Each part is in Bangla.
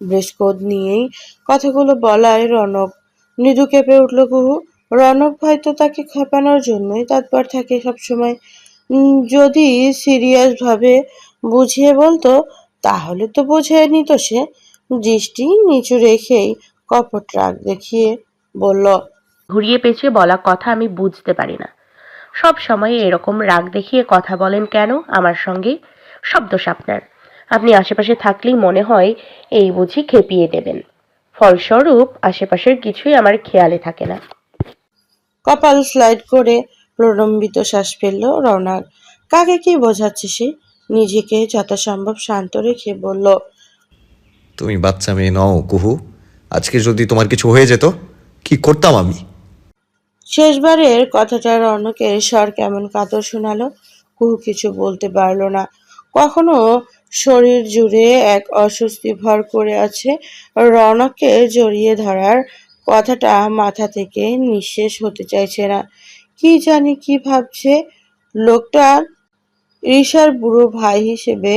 বৃষ্কোদ নিয়েই কথাগুলো বলায় রনক। মৃদু কেঁপে উঠল, কুহু, রনক ভাই তো তাকে খেপানোর জন্যই তৎপর থাকে সবসময়। যদি সিরিয়াস ভাবে বুঝিয়ে বলতো, তাহলে তো বুঝে নিত সে। দৃষ্টি নিচু রেখেই কপট রাগ দেখিয়ে বলল, ঘুরিয়ে পেঁচিয়ে বলা কথা আমি বুঝতে পারি না। সব সময় এরকম রাগ দেখিয়ে কথা বলেন কেন আমার সঙ্গে? সব দোষ আপনার। আপনি আশেপাশে থাকলেই মনে হয় এই বুঝি খেপিয়ে দেবেন। ফলস্বরূপ আশেপাশের কিছুই আমার খেয়ালে থাকে না। কপাল স্লাইড করে প্রলম্বিত শ্বাস ফেলল রওনাক কাকে কি বোঝাচ্ছে সে? নিজেকে যথাসম্ভব শান্ত রেখে বলল তুমি বাচ্চা মেয়ে নও কুহু। আজকে যদি তোমার কিছু হয়ে যেত কি করতাম আমি? শেষবারের কথাটা রৌনকের স্বর কেমন কাতর শোনালো কুহু কিছু বলতে পারল না। কখনো শরীর জুড়ে এক অস্বস্তি ভর করে আছে। রৌনককে জড়িয়ে ধরার কথাটা মাথা থেকে নিঃশেষ হতে চাইছে না। কি জানি কি ভাবছে। লোকটার ঋষার বুড়ো ভাই হিসেবে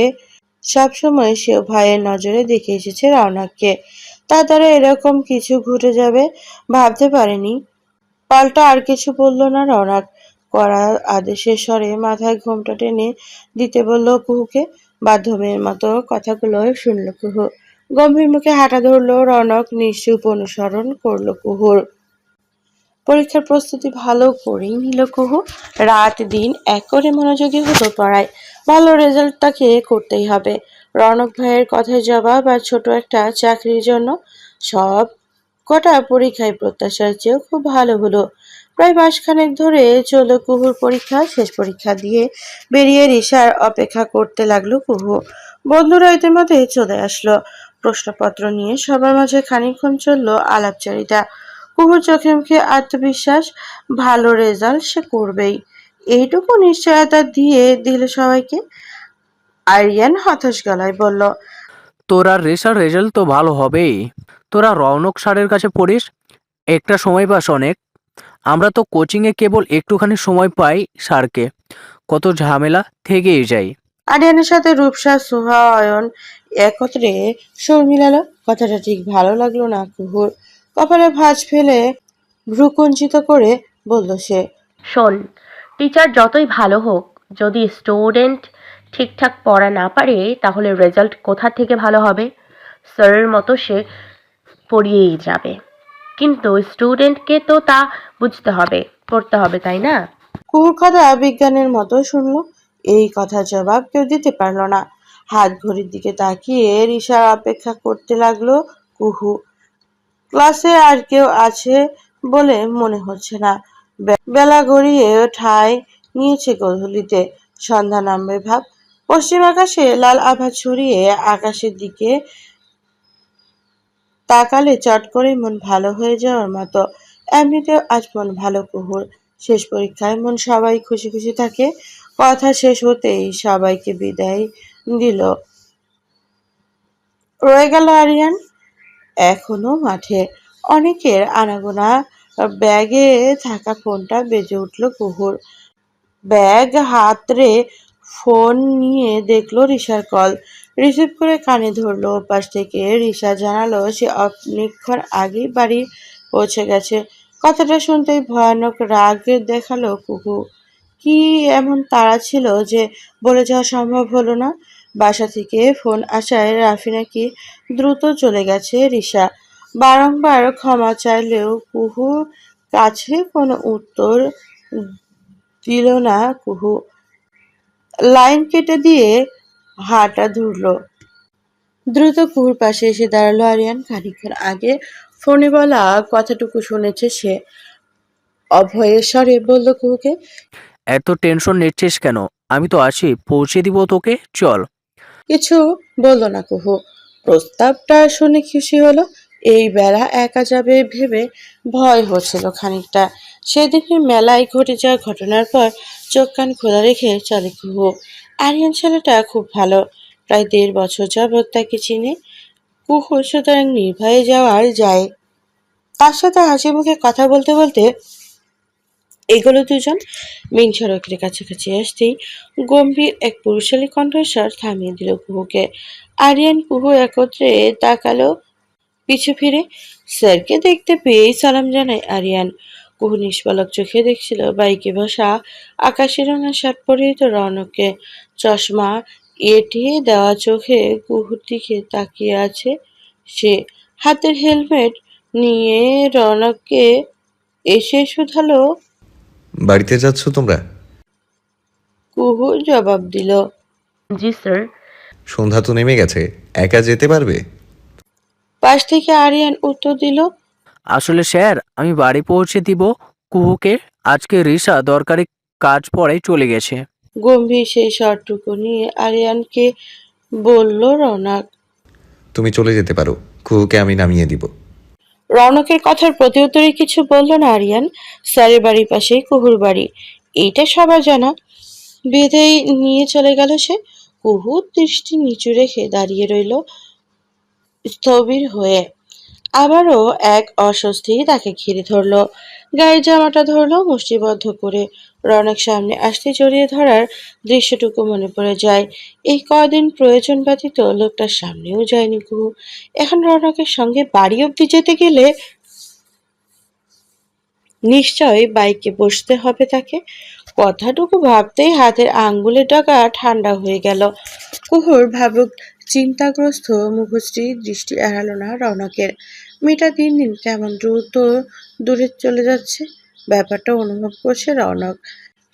সবসময় সে ভাইয়ের নজরে দেখে এসেছে রওনাককে তা দ্বারা এরকম কিছু ঘটে যাবে ভাবতে পারেনি। পাল্টা আর কিছু বলল না রওনাক করা আদেশের স্বরে মাথায় ঘোমটা টেনে দিতে বলল কুহুকে বাধ্যমের মতো কথাগুলো শুনল কুহু। গম্ভীর মুখে হাঁটা ধরলো রৌনক, নিশ্চুপ অনুসরণ করল কুহুর। পরীক্ষার প্রস্তুতি ভালো করেই নিল কুহু। রাত দিন এক করে মনোযোগী হতো পড়ায়। ভালো রেজাল্ট তাকে করতেই হবে। রৌনক ভাইয়ের কথায় জবাব আর ছোট একটা চাকরির জন্য সব কটা পরীক্ষায় প্রত্যাশার চেয়েও খুব ভালো হলো। প্রায় মাসখানেক ধরে চলল কুহুর পরীক্ষা, শেষ পরীক্ষা দিয়ে বেরিয়ে রিসার অপেক্ষা করতে লাগল কুহু। বন্ধুরা ইতিমধ্যে চলে আসলো। প্রশ্নপত্র নিয়ে সবার মাঝে খানিকক্ষণ চলল আলাপচারিতা। কুহুর চোখে মুখে আত্মবিশ্বাস, ভালো রেজাল্ট সে করবেই। এইটুকু নিশ্চয়তা দিয়ে দিল সবাইকে? আরিয়ান হতাশ গলায় বলল, তোর আর রেশার রেজাল্ট তো ভালো হবেই। তোরা রৌনক স্যারের কাছে পড়িস। একটা সময় পাস অনেক। আমরা তো কোচিংয়ে কেবল একটুখানি সময় পাই স্যারকে। কত ঝামেলা থেকেই যাই আরিয়ানের সাথে রূপসা সোহা অয়ন একত্রে সুর মিলালো। কথাটা ঠিক ভালো লাগল না কুহুর কপালে ভাঁজ ফেলে ভ্রুকুঞ্চিত করে বলল সে শোন টিচার যতই ভালো হোক যদি স্টুডেন্ট ঠিকঠাক পড়া না পারে তাহলে রেজাল্ট কোথা থেকে ভালো হবে? স্যারের মতো সে পড়িয়েই যাবে। কিন্তু স্টুডেন্টকে তো তা বুঝতে হবে, পড়তে হবে, তাই না? কথা বিজ্ঞানের মতো শুনলো, এই কথা জবাব কেউ দিতে পারল না। হাত ঘড়ির দিকে তাকিয়ে রিসার অপেক্ষা করতে লাগল, কুহু। ক্লাসে আর কেউ আছে বলে মনে হচ্ছে না। বেলা গড়িয়ে ঠাই নিয়েছে গধূলিতে। সন্ধ্যা নামবে ভাব। পশ্চিম আকাশে লাল আভা ছড়িয়ে আকাশের দিকে তাকালে চট করে মন ভালো হয়ে যাওয়ার মতো। এমনিতেও আজ মন ভালো, কুহুর। শেষ পরীক্ষায় মন সবাই খুশি খুশি থাকে। কথা শেষ হতেই সবাইকে বিদায় দিল। রয়ে গেল আরিয়ান, এখনও মাঠে। অনেকের আনাগোনা ব্যাগে থাকা ফোনটা বেজে উঠল কুহুর। ব্যাগ হাতরে ফোন নিয়ে দেখল রিসার কল। রিসিভ করে কানে ধরলো, ওপাশ থেকে রিসা জানালো সে অনেকক্ষণ আগেই বাড়ি পৌঁছে গেছে। কথাটা শুনতেই ভয়ানক রাগ দেখাল কুহু কি এমন তাড়া ছিল যে বলে যাওয়া সম্ভব হলো না? বাসা থেকে ফোন আসায় রাফি নাকি দ্রুত চলে গেছে রিসা। বারংবার ক্ষমা চাইলেও কুহু কাছে কোনো উত্তর দিল না। কুহু লাইন কেটে দিয়ে হাঁটা ধরলো। দ্রুত কুহুর পাশে এসে দাঁড়াল আরিয়ান। খানিকক্ষণ আগে ফোনে বলা কথাটুকু শুনেছে সে। অভয়ের স্বরে বলল কুহুকে এত টেনশন নিচ্ছিস কেন? আমি তো আছি পৌঁছে দিব তোকে চল। কিছু বলল না কুহু। প্রস্তাবটা শুনে খুশি হলো। এই বেলা একা যাবে ভেবে ভয় হচ্ছিল খানিকটা। সেদিনের মেলায় ঘটে যাওয়া ঘটনার পর চোখ কান খোলা রেখে চলে কুহু। আরিয়ান ছেলেটা খুব ভালো। প্রায় দেড় বছর যাবৎ তাকে চিনে। কুহু সুতরাং নির্ভয়ে যাওয়ার যায়। তার সাথে হাসি মুখে কথা বলতে বলতে এগুলো দুজন। মেন সড়কের কাছাকাছি আসতেই গম্ভীর এক পুরুষালী কণ্ঠস্বর থামিয়ে দিল কুহুকে। আরিয়ান কুহু একত্রে তাকালো পিছু ফিরে। স্যারকে দেখতে পেয়েই সালাম জানায় আরিয়ান। কুহু নিষ্পলক চোখে দেখছিল বাইকে বসা আকাশি রঙের শার্ট পরিহিত রৌনককে। চশমা এটিয়ে দেওয়া চোখে কুহুর দিকে তাকিয়ে আছে সে। হাতের হেলমেট নিয়ে রৌনককে এসে শুধালো। বাড়িতে যাচ্ছ তোমরা? কুহু জবাব দিল। জি স্যার। সন্ধ্যা তো নেমে গেছে একা যেতে পারবে? পাশ থেকে আরিয়ান উত্তর দিল আসলে স্যার আমি বাড়ি পৌঁছে দিব কুহুকে। আজকে রিসা দরকারি কাজ পড়ে চলে গেছে। গম্ভীর সেই শর্টটুকু নিয়ে আরিয়ানকে বলল রৌনক। তুমি চলে যেতে পারো কুহুকে আমি নামিয়ে দিব। রৌনকের কথার প্রতিউত্তরে কিছু বলল না আরিয়ান। স্যারের বাড়ির পাশেই কুহুর বাড়ি। এইটা সবার জানা। বেঁধেই নিয়ে চলে গেল সে। কুহু দৃষ্টি নিচু রেখে দাঁড়িয়ে রইল স্থবির হয়ে। আবারও এক অস্বস্তি তাকে ঘিরে ধরলো। গায়ে জামাটা ধরলো মুষ্টিবদ্ধ করে। রনক সামনে আসতে জড়িয়ে ধরার দৃশ্যটুকু মনে পড়ে যায়। এই কদিন প্রয়োজন ব্যতীত লোকটার সামনেও যায়নি কুহু এখন রনকের সঙ্গে বাড়ি অব্দি যেতে গেলে নিশ্চয়ই বাইকে বসতে হবে তাকে। কথাটুকু ভাবতেই হাতের আঙ্গুলের ডগা ঠান্ডা হয়ে গেল। কুহুর ভাবুক চিন্তাগ্রস্ত মুখশ্রী দৃষ্টি এড়ালো না রনকের। মেয়েটা দিন দিন কেমন দ্রুত দূরে চলে যাচ্ছে। ব্যাপারটা অনুভব করছে রৌনক।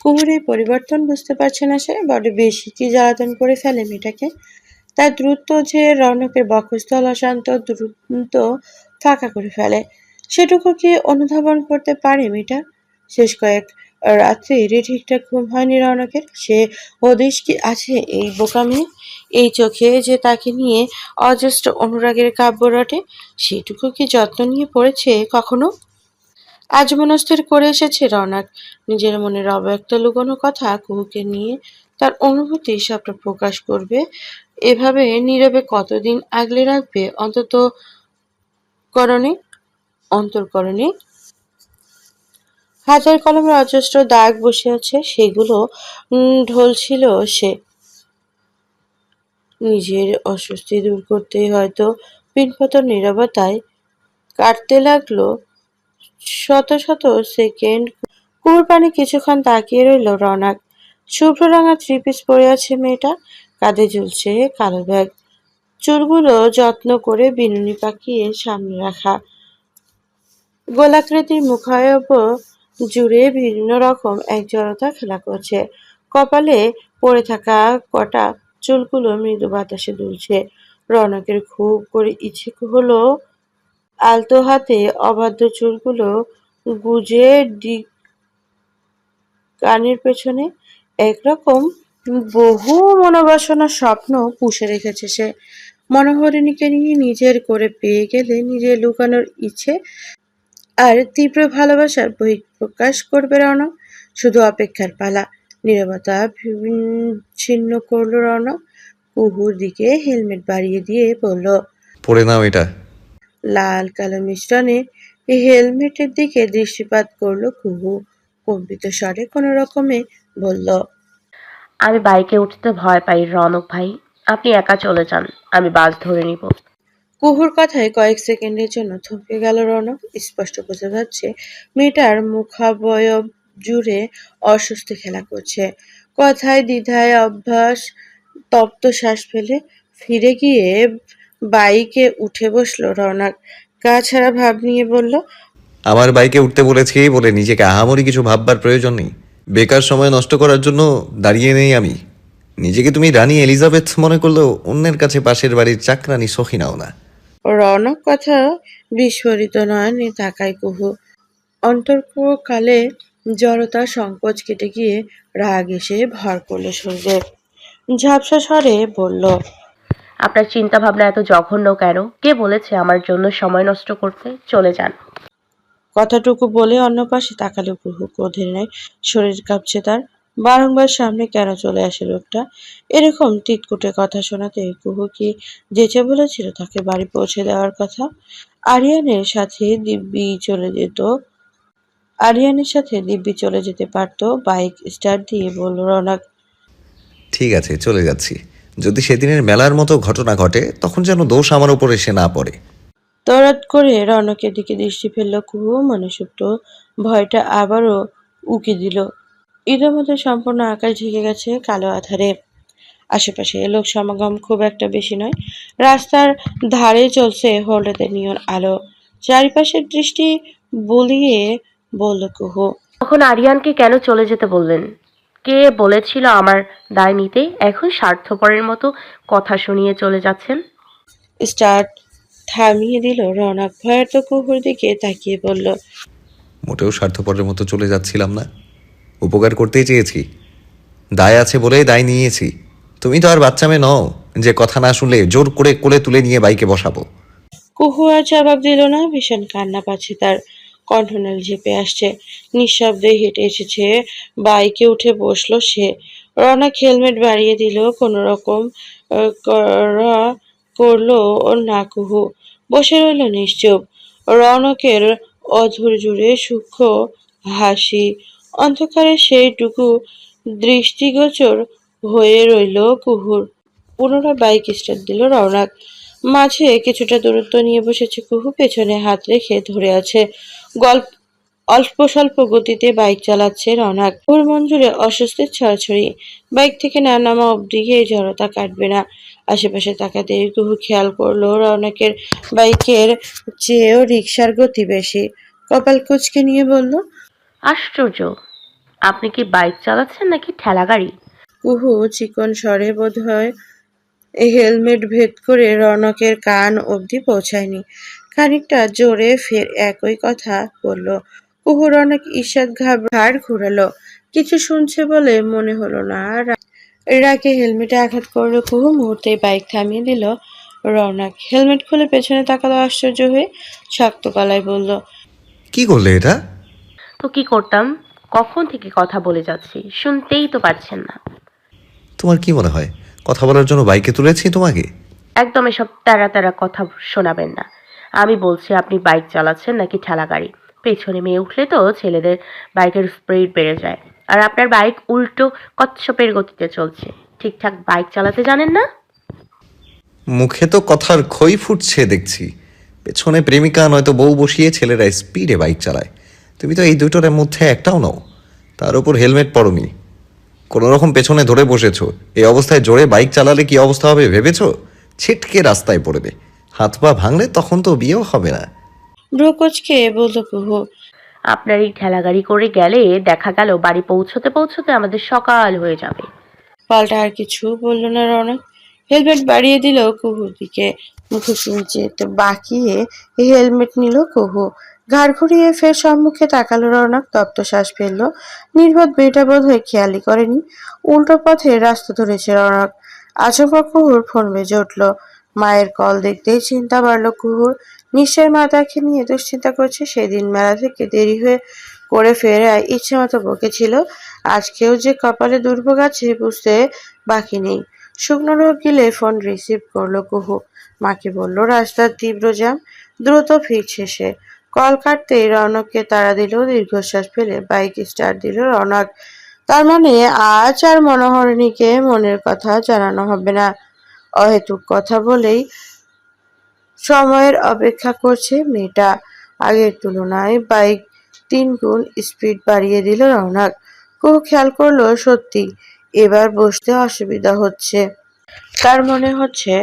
কুহুর এই পরিবর্তন বুঝতে পারছে না সে বড় বেশি, কি জ্বালাতন করে ফেলে মেয়েটাকে? তার দ্রুত যে রৌনকের বক্ষস্থল অশান্ত, দ্রুত ফাঁকা করে ফেলে। সেটুকু কি অনুধাবন করতে পারে মেয়েটা? শেষ কয়েক রাত্রে রাত্রির ঠিকঠাক ঘুম হয়নি রৌনকের? সে হদিশ কি আছে এই বোকামি? এই চোখে যে তাকে নিয়ে অজস্র অনুরাগের কাব্য রটে, সেটুকু কি যত্ন নিয়ে পড়েছে কখনো? আজ মনস্থির করে এসেছে রৌনক। নিজের মনের অব্যক্ত লুকোনো কথা কুহুকে নিয়ে তার অনুভূতি সবটা প্রকাশ করবে। এভাবে নীরবে কতদিন আগলে রাখবে? অন্তত করণে অন্তর্করণে হাজার কলমের অজস্র দাগ বসে আছে, সেগুলো ঢলছিল সে। নিজের অস্বস্তি দূর করতেই হয়তো পিনপত নীরবতায় কাটতে লাগল। শত শত সেকেন্ড কুয়োর পানি কিছুক্ষণ তাকিয়ে রইল রনাক। শুভ্র রঙা থ্রি পিস পরে আছে মেয়েটা, কাঁধে ঝুলছে কালো ব্যাগ। চুলগুলো যত্ন করে বিনুনি পাকিয়ে সামনে রাখা। গোলাকৃতির মুখায়ব জুড়ে বিভিন্ন রকম এক জড়তা খেলা করছে। কপালে পড়ে থাকা কটা চুলগুলো মৃদু বাতাসে দুলছে। রনকের খুব করে ইচ্ছে হলো আলতো হাতে অবাধ্য চুলগুলো গুজে ডি কানের পেছনে একরকম বহু মনোবাসনা স্বপ্ন পুষে রেখেছে সে। মনোহরিণীকে নিয়ে নিজের করে পেয়ে গেলে নিজে লুকানোর ইচ্ছে আর তীব্র ভালোবাসার বহিঃপ্রকাশ করবে রৌনক শুধু অপেক্ষার পালা, নীরবতা ছিন্ন করল রৌনক কুহুর দিকে হেলমেট বাড়িয়ে দিয়ে বলল পরে নাও এটা। লাল কালো মিশ্রণে হেলমেটের দিকে দৃষ্টিপাত করল কুহু। কম্পিত স্বরে কোনো রকমে বলল আমি বাইকে উঠতে ভয় পাই রনক ভাই। আপনি একা চলে যান আমি বাস ধরে নিব। কুহুর কথায় কয়েক সেকেন্ডের জন্য থমকে গেল রনক। স্পষ্ট বোঝা যাচ্ছে মেয়েটার মুখাবয়ব জুড়ে অস্বস্তি খেলা করছে। কথায় দ্বিধায় অভ্যাস তপ্ত শ্বাস ফেলে ফিরে গিয়ে বাইকে উঠে বসল রনক। গা ছাড়া ভাব নিয়ে বলল আমার বাইকে উঠতে বলেছি বলে নিজেকে আহামরি কিছু ভাববার প্রয়োজন নেই। বেকার সময় নষ্ট করার জন্য দাঁড়িয়ে নেই আমি। নিজেকে তুমি রানী এলিজাবেথ মনে করলেও অন্যের কাছে পাশের বাড়ির চাকরানি সখিনাও না। রনক কথা বিস্ফোরিত নয়নে তাকায় কুহু। অন্তর্কালে জড়তা সংকোচ কেটে গিয়ে রাগ এসে ভর করল শরীরে ঝাপসা স্বরে বলল আপনার চিন্তা ভাবনা এত জঘন্য কেন? কে বলেছে আমার জন্য সময় নষ্ট করতে? চলে যান। কথাটুকু বলে অন্য পাশে তাকালো কুহু ক্রোধের ন্যায় শরীর কাঁপছে তার। বারংবার সামনে কেন চলে আসে লোকটা? এরকম তিতকুটে কথা শোনাতে কুহু কি যেচে বলেছিল তাকে বাড়ি পৌঁছে দেওয়ার কথা? আরিয়ানের সাথে দিব্যি চলে যেত। আরিয়ানের সাথে দিব্যি চলে যেতে পারতো। বাইক স্টার্ট দিয়ে বলল রৌনক। ঠিক আছে চলে যাচ্ছি। যদি সেদিনের মেলার মতো ঘটনা ঘটে তখন যেন দোষ আমার উপর এসে না পড়ে। তরাত করে রৌনকের দিকে দৃষ্টি ফেলল কুহু মনুষ্যত্ব ভয়টা আবারও উকি দিল। ঈদের মধ্যে সম্পূর্ণ আকাশ ঢেকে গেছে কালো আধারে। আশেপাশে লোক সমাগম খুব একটা বেশি নয়। রাস্তার ধারে চলছে হলদেতে নিয়ন আলো। চারিপাশের দৃষ্টি বলিয়ে বলল কুহু তখন আরিয়ানকে কেন চলে যেতে বললেন? কে বলেছিল আমার দায় নিতে? এখন স্বার্থপরের মতো কথা শুনিয়ে চলে যাচ্ছেন। স্টার্ট থামিয়ে দিল রৌনক। ভয়ার্ত কুহুর দিকে তাকিয়ে বলল মোটেও স্বার্থপরের মতো চলে যাচ্ছিলাম না। উপকার করতেই চেয়েছি। দায় আছে বলেই দায় নিয়েছি। তুমি তো আর বাচ্চা মেয়ে নও। যে কথা না শুনলে জোর করে কোলে তুলে নিয়ে বাইকে বসাবো। কুহু আর জবাব দিল না। ভীষণ কান্না পাচ্ছে তার। কণ্ঠনাল ঝেপে আসছে। নিঃশব্দে হেঁটে এসেছে। বাইকে উঠে বসল সে। রনক হেলমেট বাড়িয়ে দিল কোনো রকম করা করল ওর না কুহু বসে রইল নিশ্চুপ। রনকের অধর জুড়ে সূক্ষ্ম হাসি। অন্ধকারে সেইটুকু দৃষ্টিগোচর হয়ে রইল কুহুর। পুনরায় বাইক স্টার্ট দিল রওনাক মাঝে কিছুটা দূরত্ব নিয়ে বসেছে কুহু, পেছনে হাত রেখে ধরে আছে। গল্প অল্প স্বল্প গতিতে বাইক চালাচ্ছে রওনাক ওর জুড়ে অস্বস্তির ছড়াছড়ি। বাইক থেকে না নামা অব্দি এই জড়তা কাটবে না। আশেপাশে তাকাতে কুহু খেয়াল করল রওনাকের বাইকের চেয়েও রিক্সার গতি বেশি। কপাল কুচকে নিয়ে বলল আশ্চর্য। আপনি কি বাইক চালাচ্ছেন নাকি ঠেলা গাড়ি? কুহু চিকন স্বরে বোধ হয় হেলমেট ভেদ করে রনকের কান অবধি পৌঁছায়নি। খানিকটা জোরে ফের একই কথা বলল। কুহু রনক ঈষৎ ঘাড় ঘুরালো। কিছু শুনছে বলে মনে হলো না। রা- রাগে হেলমেটে আঘাত করল কুহু মুহূর্তেই বাইক থামিয়ে দিল রওনাক হেলমেট খুলে পেছনে তাকালো আশ্চর্য হয়ে শক্ত গলায় বলল কি করলে এটা? তো কি করতাম? কখন থেকে কথা বলে যাচ্ছি? শুনতেই তো পারছেন না। তোমার কি মনে হয়? কথা বলার জন্য বাইকে তুলেছি তোমাকে? একদম এসব তারা তারা কথা শোনাবেন না। আমি বলছি, আপনি বাইক চালাচ্ছেন নাকি ঠেলা গাড়ি? পেছনে মেয়ে উঠলে তো ছেলেদের বাইকের স্পিড বেড়ে যায়। আর আপনার বাইক উল্টো কচ্ছপের গতিতে চলছে। ঠিকঠাক বাইক চালাতে জানেন না? মুখে তো কথার খই ফুটছে দেখছি। পেছনে প্রেমিকা নয়তো বউ বসিয়ে ছেলেরা স্পিডে বাইক চালায়। তুমি তো এই দুটোর মধ্যে একটাও নও। তার উপর হেলমেট পরনি। কোনো রকম পেছনে ধরে বসেছো। এই অবস্থায় জোরে বাইক চালালে কি অবস্থা হবে ভেবেছো? ছিটকে রাস্তায় পড়বে। হাত পা ভাঙলে তখন তো বিয়েও হবে না। ব্রোকোচকে বলল কুহু আপনার এই ঠেলা গাড়ি করে গেলে দেখা গেল বাড়ি পৌঁছতে পৌঁছতে আমাদের সকাল হয়ে যাবে। পাল্টা আর কিছু বলল না রনক। হেলমেট বাড়িয়ে দিল কুহুর দিকে। মুখে শুনছে তো বাকিয়ে হেলমেট নিল কুহু। ঘাড় ঘুরিয়ে ফের সম্মুখে তাকালো রনক তপ্ত শ্বাস ফেলল। নির্বোধ মেয়েটা বোধ হয় খেয়ালই করেনি। উল্টো পথে রাস্তা ধরেছে রনক। আচমকা কুহুর ফোন বেজে উঠল। মায়ের কল দেখতেই চিন্তা বাড়ল কুহুর। নিশ্চয় মা তাকে নিয়ে দুশ্চিন্তা করছে। সেদিন মেলা থেকে দেরি হয়ে করে ফেরায় ইচ্ছে মতো বকেছিল আজকেও যে কপালে দুর্ভোগ আছে বুঝতে বাকি নেই। শুকনো রোগ গিলে ফোন রিসিভ করল কুহু। মাকে বলল, রাস্তার তীব্র জ্যাম, দ্রুত ফিরছে সে। কল কাটতেই রনককে তাড়া দিল, দীর্ঘশ্বাস ফেলে বাইক স্টার্ট দিল রনক। তার মানে আজ আর মনোহরিণীকে মনের কথা জানানো হবে না। অহেতুক কথা বলেই সময়ের অপেক্ষা করছে মেয়েটা। আগের তুলনায় বাইক তিন গুণ স্পিড বাড়িয়ে দিল রৌনক কুহু খেয়াল করল, সত্যি এবার বসতে অসুবিধা হচ্ছে। তার মনে হচ্ছে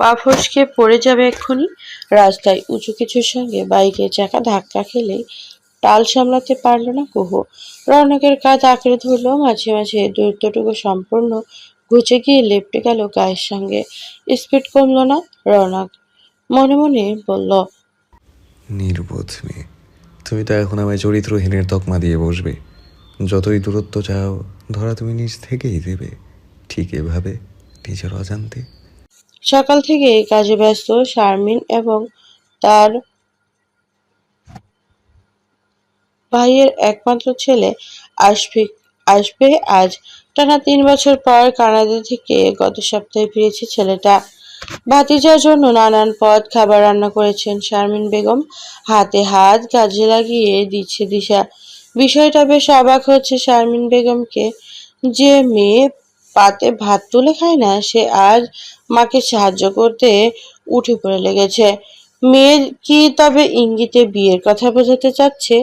পা ফসকে পড়ে যাবে এক্ষুনি। রাস্তায় উঁচু কিছুর সঙ্গে বাইকের চাকা ধাক্কা খেলেই টাল সামলাতে পারল না কুহু। রৌনকের কাজ আঁকড়ে ধরলো মাঝে মাঝে দূরত্বটুকু সম্পূর্ণ ঘুচে গিয়ে লেপটে গেল গায়ের সঙ্গে। স্পিড কমলো না রৌনক মনে মনে বলল নির্বোধ মেয়ে তুমি তো এখন আমায় চরিত্রহীনের তকমা দিয়ে বসবে। যতই দূরত্ব চাও ধরা তুমি নিজ থেকেই দেবে। ঠিক এভাবে নিজের অজান্তে। সকাল থেকে কাজে ব্যস্ত শারমিন এবং তার ভাইয়ের একমাত্র ছেলে আশফিক আসবে আজ। টানা তিন বছর পর কানাডা থেকে গত সপ্তাহে ফিরেছে ছেলেটা। ভাতিজার জন্য নানান পদ খাবার রান্না করেছেন শারমিন বেগম। হাতে হাত কাজে লাগিয়ে দিচ্ছে দিশা। বিষয়টা বেশ অবাক হচ্ছে শারমিন বেগমকে। যে মেয়ে পাতে ভাত তুলে খায় না, সে আজ মাকে সাহায্য করতে উঠে পড়ে লেগেছে। মেয়ের কি তবে ইঙ্গিতে বিয়ের কথা বোঝাতে চাচ্ছে?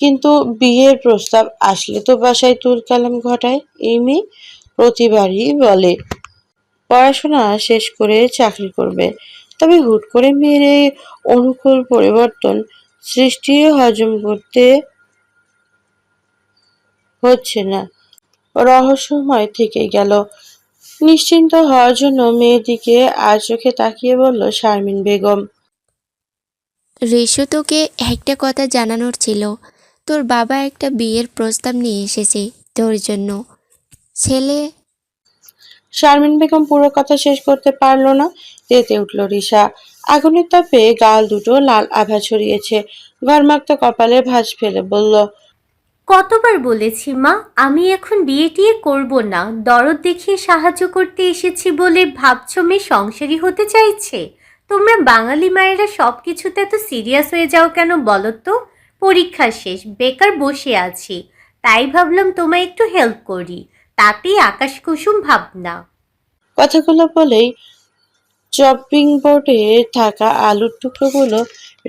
কিন্তু বিয়ের প্রস্তাব আসলে তো বাসায় তুল কালাম ঘটায়, এই মেয়ে প্রতিবারই বলে। পড়াশোনা শেষ করে চাকরি করবে। তবে হুট করে মেয়ের এই অনুকূল পরিবর্তন সৃষ্টি হজম করতে হচ্ছে না। রহস্যময় থেকে গেল। নিশ্চিন্ত হওয়ার জন্য মেয়ের দিকে আর চোখে তাকিয়ে বলল শারমিন বেগম। রেশু তোকে একটা কথা জানানোর ছিল। তোর বাবা একটা বিয়ের প্রস্তাব নিয়ে এসেছে তোর জন্য। ছেলে শারমিন বেগম পুরো কথা শেষ করতে পারল না তেতে উঠল রিসা আগুনের তাপে গাল দুটো লাল আভা ছড়িয়েছে। গরমাক্ত কপালে ভাঁজ ফেলে বলল কতবার বলেছি মা আমি এখন বিয়ে টিয়ে করব না। দরদ দেখিয়ে সাহায্য করতে এসেছি বলে ভাবছ মেয়ে সংসারী হতে চাইছে? তোমরা বাঙালি মায়েরা সব কিছুতে এত সিরিয়াস হয়ে যাও কেন বলো তো? পরীক্ষা শেষ, বেকার বসে আছি। তাই ভাবলাম তোমায় একটু হেল্প করি। তাতেই আকাশ কুসুম ভাবনা। কথাগুলো বলেই চপিং বোর্ডে থাকা আলুর টুকরোগুলো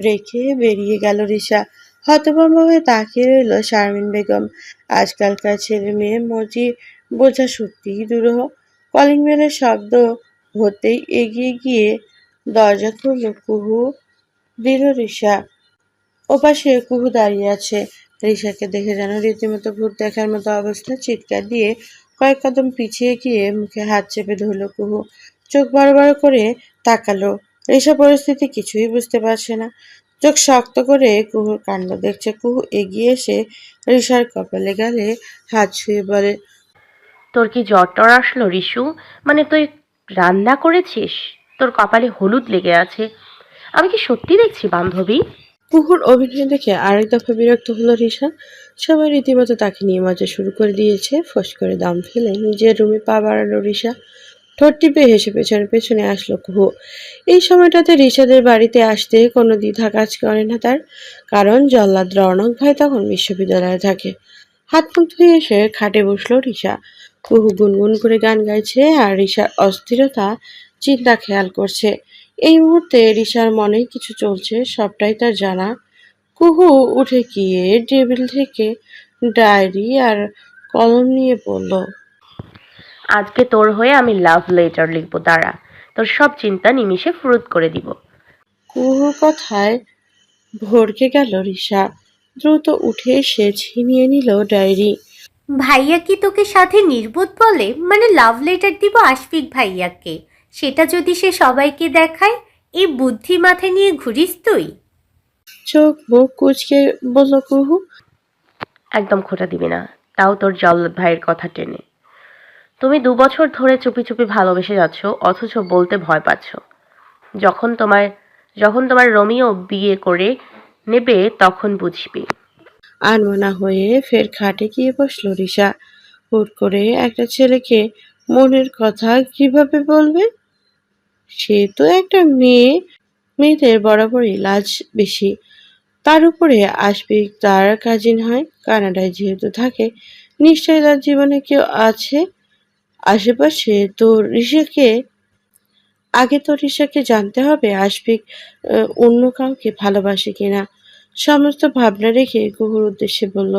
রেখে বেরিয়ে গেল রিসা। হতভম্ব হয়ে তাকিয়ে রইল শারমিন বেগম। আজকালকার ছেলে মেয়ে মজি বোঝা সত্যিই দুরূহ। কলিং বেলের শব্দ হতেই এগিয়ে গিয়ে দরজা খুলল। কুহু দিল রিসা। ওপাশে কুহু দাঁড়িয়ে আছে। রিসাকে দেখে যেন রীতিমতো ভূত দেখার মতো অবস্থা চিৎকার দিয়ে কয়েক কদম পিছিয়ে গিয়ে মুখে হাত চেপে ধরল কুহু। চোখ বড় বড় করে তাকালো। রিসা পরিস্থিতি কিছুই বুঝতে পারছে না। চোখ শক্ত করে কুহুর কাণ্ড দেখছে। কুহু এগিয়ে এসে রিসার কপালে গেলে হাত ছুঁয়ে বলে, তোর কি জ্বর টর আসলো রিশু? মানে তুই রান্না করেছিস? তোর কপালে হলুদ লেগে আছে। আমি কি সত্যি দেখছি বান্ধবী? কুহুর অভিনয় দেখে আরেক দফা বিরক্ত হলো রিসা সবাই রীতিমতো তাকে নিয়ে মজা শুরু করে দিয়েছে। ফস করে দাম ফেলে নিজের রুমে পা বাড়ালো রিসা ঠোঁট টিপে হেসে পেছনে পেছনে আসলো কুহু। এই সময়টাতে রিসাদের বাড়িতে আসতে কোনো দ্বিধা কাজ করে না তার, কারণ জল্লাদ রৌনক ভাই তখন বিশ্ববিদ্যালয়ে থাকে। হাত মুখ ধুয়ে এসে খাটে বসল রিসা কুহু গুনগুন করে গান গাইছে আর রিসার অস্থিরতা চিন্তা খেয়াল করছে। এই মুহূর্তে রিসার মনে কিছু চলছে সবটাই তার জানা। কুহু উঠে গিয়ে টেবিল থেকে ডায়েরি আর কলম নিয়ে পড়ল আজকে তোর হয়ে আমি লাভ লেটার লিখব দাঁড়া। তোর সব চিন্তা নিমিষে ফুরুত করে দিব। কুহুর কথায় ভরকে গেল রিসা দ্রুত উঠে এসে ছিনিয়ে নিল ডায়েরি। ভাইয়া কি তোকে সাথে নির্বোধ বলে? মানে লাভ লেটার দিব আশফিক ভাইয়াকে। সেটা যদি সে সবাইকে দেখায় এই বুদ্ধি মাথায় নিয়ে ঘুরিস তুই। চোখ মুখ কুচকে বলল কুহু। একদম খোটা দিবি না। তাও তোর জল্লাদ ভাইয়ের কথা টেনে। তুমি দু বছর ধরে চুপি চুপি ভালোবেসে যাচ্ছ অথচ বলতে ভয় পাচ্ছ। যখন তোমার যখন তোমার রোমিও বিয়ে করে নেবে তখন বুঝবি। আনমনা হয়ে ফের খাটে গিয়ে বসল রিসা। হুট করে একটা ছেলেকে মনের কথা কীভাবে বলবে? সে তো একটা মেয়ে, মেয়েদের বরাবরই লাজ বেশি। তার উপরে আসবে তার কাজিন হয়, কানাডায় যেহেতু থাকে, নিশ্চয়ই তার জীবনে কেউ আছে। আশেপাশে তো ঋষাকে, আগে তো ঋষাকে জানতে হবে আশফিক অন্য কাউকে ভালোবাসে কিনা। সমস্ত ভাবনা রেখে কুহুর উদ্দেশ্যে বলল,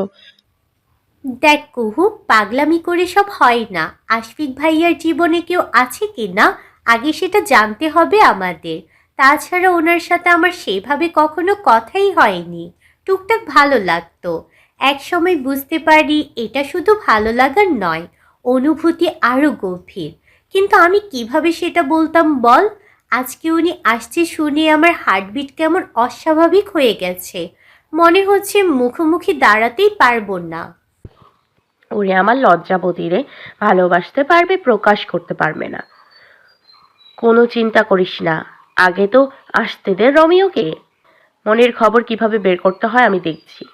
দেখ কুহু, পাগলামি করে সব হয় না। আশফিক ভাইয়ার জীবনে কেউ আছে কি না আগে সেটা জানতে হবে আমাদের। তাছাড়া ওনার সাথে আমার সেভাবে কখনো কথাই হয়নি। টুকটাক ভালো লাগতো। এক সময় বুঝতে পারি এটা শুধু ভালো লাগার নয়, অনুভূতি আরও গভীর। কিন্তু আমি কীভাবে সেটা বলতাম বল? আজকে উনি আসছে শুনে আমার হার্টবিট কেমন অস্বাভাবিক হয়ে গেছে। মনে হচ্ছে মুখোমুখি দাঁড়াতেই পারব না। ওরে আমার লজ্জাবতী রে ভালোবাসতে পারবে, প্রকাশ করতে পারবে না। কোনো চিন্তা করিস না। আগে তো আসতে দে রমিওকে। মনের খবর কীভাবে বের করতে হয় আমি দেখছি।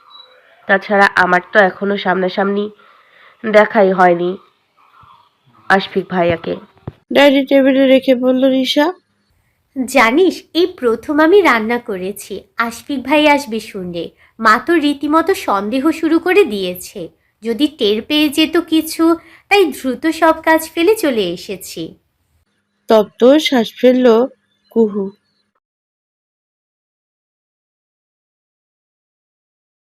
তাছাড়া আমার তো এখনও সামনাসামনি দেখাই হয়নি আশফিক ভাইয়াকে। ডায়েরি টেবিলে রেখে বলল রিসা জানিস এই প্রথম আমি রান্না করেছি। আশফিক ভাই আসবে শুনে। মা তো রীতিমতো সন্দেহ শুরু করে দিয়েছে। যদি টের পেয়ে যেত কিছু তাই দ্রুত সব কাজ ফেলে চলে এসেছি। তপ্ত শ্বাস ফেলল কুহু।